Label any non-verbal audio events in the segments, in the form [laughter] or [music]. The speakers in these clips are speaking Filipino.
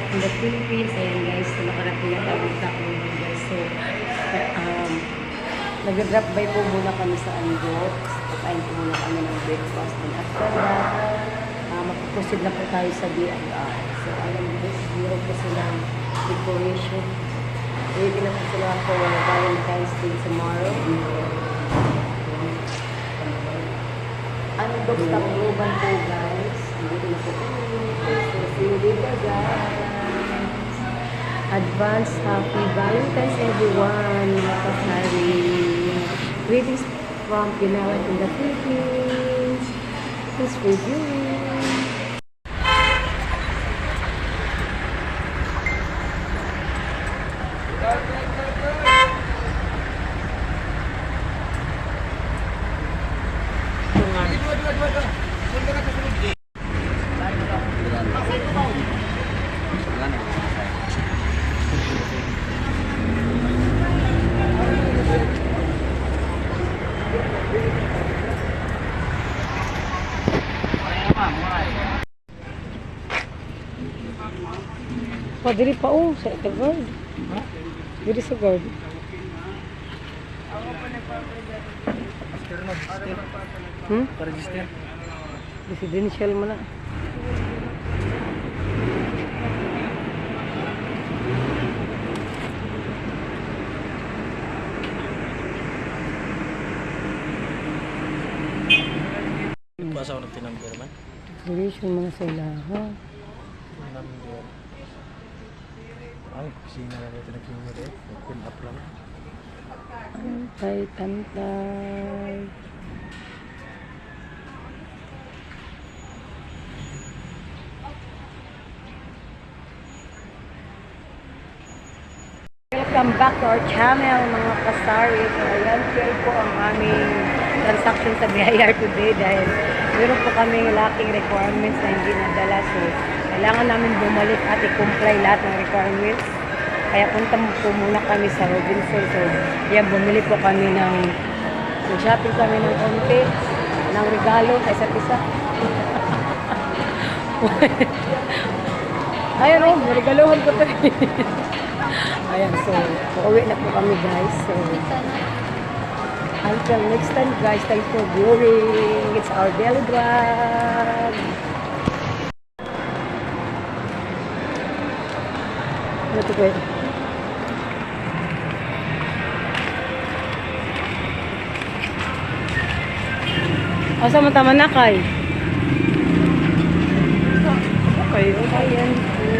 back in the Philippines. Ayan guys, nakarating na tayo sa London guys. So, um, nag-drop by po muna kami sa Angot. Kain po muna kami ng breakfast. And after that, uh, magpuproceed na po tayo sa DIR. So, alam mo guys, meron po silang decoration. Ready na po sila for Valentine's Day tomorrow. Ano ba sa Tacloban po guys? Dito na po kami. So, see you later guys. Advance Happy Valentine's everyone. Mga kasari. Greetings from Pinawan in the Philippines. Please review. Pa, diri pa oh, sa ito guard. Diri sa guard. Hmm? Register. Residential mo na. Basa ko ng tinamber man. Reservation mo na sa ilaha. Tinamber. Ay, kusina na ito nag-finger eh. Open up lang. Antay, tantay. Welcome back to our channel mga kasari. So ayan, share po ang aming transaction sa BIR today dahil meron po kami lacking requirements na hindi nadala. So kailangan namin bumalik at i-comply lahat ng requirements. Kaya punta po muna kami sa Robinson. So ayan, bumili po kami ng nag-shopping kami ng konti ng regalo kay isa't isa. [laughs] Ayan o, oh, regaluhan ko to. [laughs] Ayan, so, uuwi na po kami guys. So, until next time guys, thanks for viewing. It's our daily vlog. To kuya? Asa mo tama na kay? Okay, ayan po.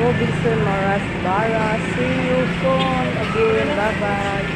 Robinson Maras Bara. See you soon again. Bye-bye.